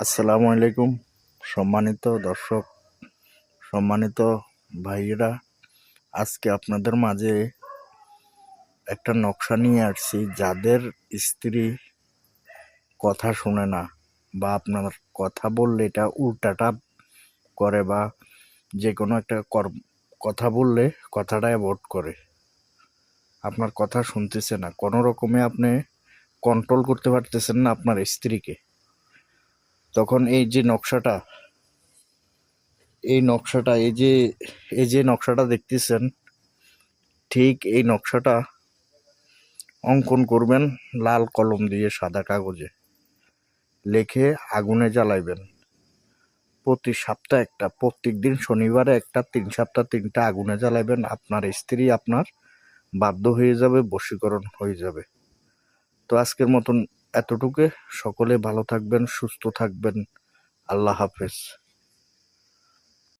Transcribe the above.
আসসালামু আলাইকুম, সম্মানিত দর্শক, সম্মানিত ভাইয়েরা। আজকে আপনাদের মাঝে একটা নকশা নিয়ে আসছি, যাদের স্ত্রী কথা শোনে না বা আপনার কথা বললে এটা উল্টাটা করে বা যে কোনো একটা কথা বললে কথাটা অ্যাভয়েড করে। আপনার কথা শুনতেছে না, কোনো রকমে আপনি কন্ট্রোল করতে পারতেছেন না আপনার স্ত্রীকে। তখন এই যে নকশাটা, এই নকশাটা, এই যে এই যে নকশাটা দেখতেছেন, ঠিক এই নকশাটা অঙ্কন করবেন লাল কলম দিয়ে সাদা কাগজে। লেখে আগুনে জ্বালাইবেন। প্রতি সপ্তাহে একটা প্রত্যেক দিন শনিবারে একটা, তিন সপ্তাহ তিনটা আগুনে জ্বালাইবেন। আপনার স্ত্রী আপনার বাধ্য হয়ে যাবে, বশীকরণ হয়ে যাবে। তো আজকের মতন এতটুকু। সকলে ভালো থাকবেন সুস্থ থাকবেন। আল্লাহ হাফেজ।